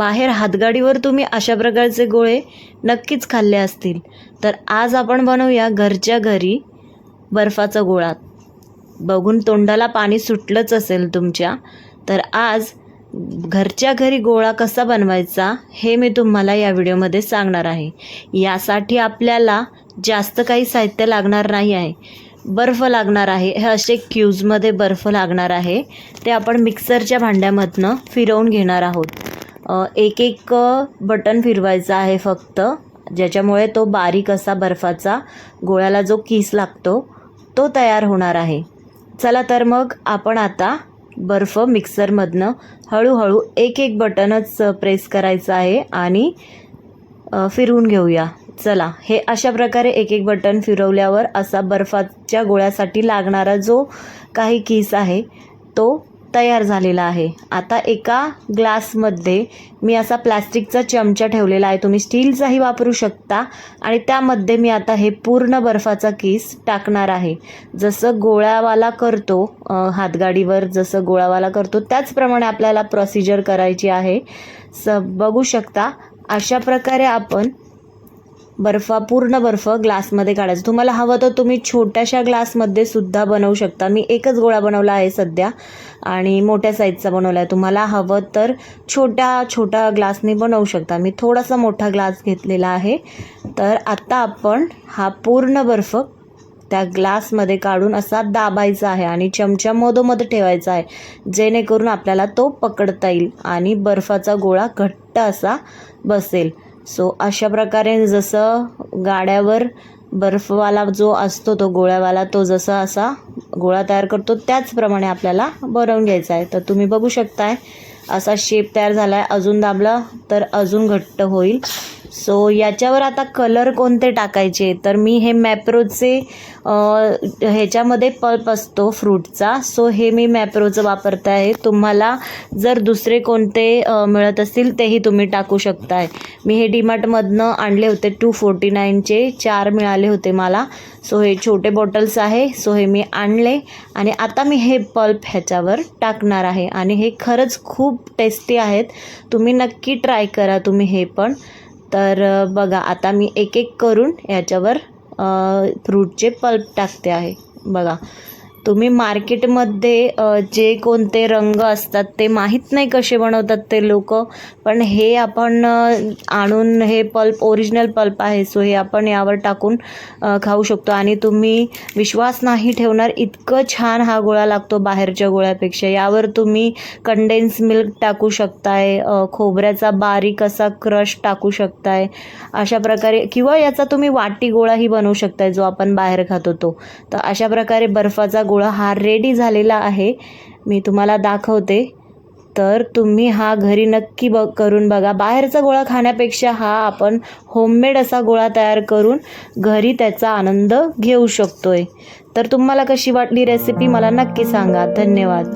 बाहेर हातगाडीवर तुम्ही अशा प्रकारचे गोळे नक्कीच खाल्ले असतील. तर आज आपण बनवूया घरच्या घरी बर्फाचा गोळा. बघून तोंडाला पाणी सुटलंच असेल तुमच्या. तर आज घरच्या घरी गोळा कसा बनवायचा हे मी तुम्हाला या व्हिडिओमध्ये सांगणार आहे. यासाठी आपल्याला जास्त काही साहित्य लागणार नाही आहे. बर्फ लागणार आहे. हे असे क्यूजमध्ये बर्फ लागणार आहे. ते आपण मिक्सरच्या भांड्यामधनं फिरवून घेणार आहोत. एक एक बटन फिरवायचं आहे फक्त. ज्याच्यामुळे तो बारीक असा बर्फाचा गोळ्याला जो किस लागतो तो तयार होणार आहे. चला तर मग आपण आता बर्फ मिक्सरमधनं हळूहळू एक एक बटनच प्रेस करायचं आहे आणि फिरवून घेऊया. चला हे अशा प्रकारे एक एक बटन फिरवल्यावर असा बर्फाच्या गोळ्यासाठी लागणारा जो काही किस आहे तो तयार झालेला आहे. आता एका ग्लासमध्ये मी असा प्लॅस्टिकचा चमचा ठेवलेला आहे. तुम्ही स्टीलचाही वापरू शकता आणि त्यामध्ये मी आता हे पूर्ण बर्फाचा किस टाकणार आहे. जसं गोळ्यावाला करतो हातगाडीवर जसं गोळावाला करतो त्याचप्रमाणे आपल्याला प्रोसिजर करायची आहे. स बघू शकता अशा प्रकारे आपण बर्फा पूर्ण बर्फ ग्लासमध्ये काढायचं. तुम्हाला हवं तर तुम्ही छोट्याशा ग्लासमध्ये सुद्धा बनवू शकता. मी एकच गोळा बनवला आहे सध्या आणि मोठ्या साईजचा बनवला आहे. तुम्हाला हवं तर छोट्या छोट्या ग्लासने बनवू शकता. मी थोडासा मोठा ग्लास घेतलेला आहे. तर आत्ता आपण हा पूर्ण बर्फ त्या ग्लासमध्ये काढून असा दाबायचा आहे आणि चमचा मधोमध ठेवायचा आहे जेणेकरून आपल्याला तो पकडता येईल आणि बर्फाचा गोळा घट्ट असा बसेल. सो अशा प्रकारे जसं गाड्यावर बर्फवाला जो असतो तो गोळ्यावाला तो जसा असा गोळा तयार करतो त्याचप्रमाणे आपल्याला बनवून घ्यायचा आहे. तर तुम्ही बघू शकताय असा शेप तयार झाला आहे अजून दाबला तर अजून घट्ट होईल. सो याच्यावर आता कलर कोणते टाकायचे? तर मी हे मॅप्रोचे ह्याच्यामध्ये पल्प असतो फ्रूटचा सो हे मी मॅप्रोचं वापरत आहे. तुम्हाला जर दुसरे कोणते मिळत असतील तेही तुम्ही टाकू शकताय. मी हे डीमार्टमधनं आणले होते टू फोर्टी नाईनचे चार मिळाले होते मला. सो हे छोटे बॉटल्स आहे. सो हे मी आणले. आणि आता मी हे पल्प ह्याच्यावर टाकणार आहे. आणि हे खरंच खूप टेस्टी आहेत. तुम्ही नक्की ट्राय करा तुम्ही हे पण. तर बघा आता मी एक एक करून याच्यावर फ्रूटचे पल्प टाकते आहे. बघा तुम्ही मार्केटमध्ये जे कोणते रंग असतात ते माहीत नाही कसे बनवतात ते लोक पण हे आपण आणून हे पल्प ओरिजिनल पल्प आहे सो हे आपण यावर टाकून खाऊ शकतो. आणि तुम्ही विश्वास नाही ठेवणार इतकं छान हा गोळा लागतो बाहेरच्या गोळ्यापेक्षा. यावर तुम्ही कंडेन्स मिल्क टाकू शकताय खोबऱ्याचा बारीक असा क्रश टाकू शकताय अशा प्रकारे. किंवा याचा तुम्ही वाटी गोळाही बनवू शकताय जो आपण बाहेर खातो तो. तर अशा प्रकारे बर्फाचा गोळा हा रेडी झालेला आहे. मी तुम्हाला दाखवते. तर तुम्ही हा घरी नक्की ब करून बघा. बाहेरचा गोळा खाण्यापेक्षा हा आपण होममेड असा गोळा तयार करून घरी त्याचा आनंद घेऊ शकतोय. तर तुम्हाला कशी वाटली रेसिपी मला नक्की सांगा. धन्यवाद.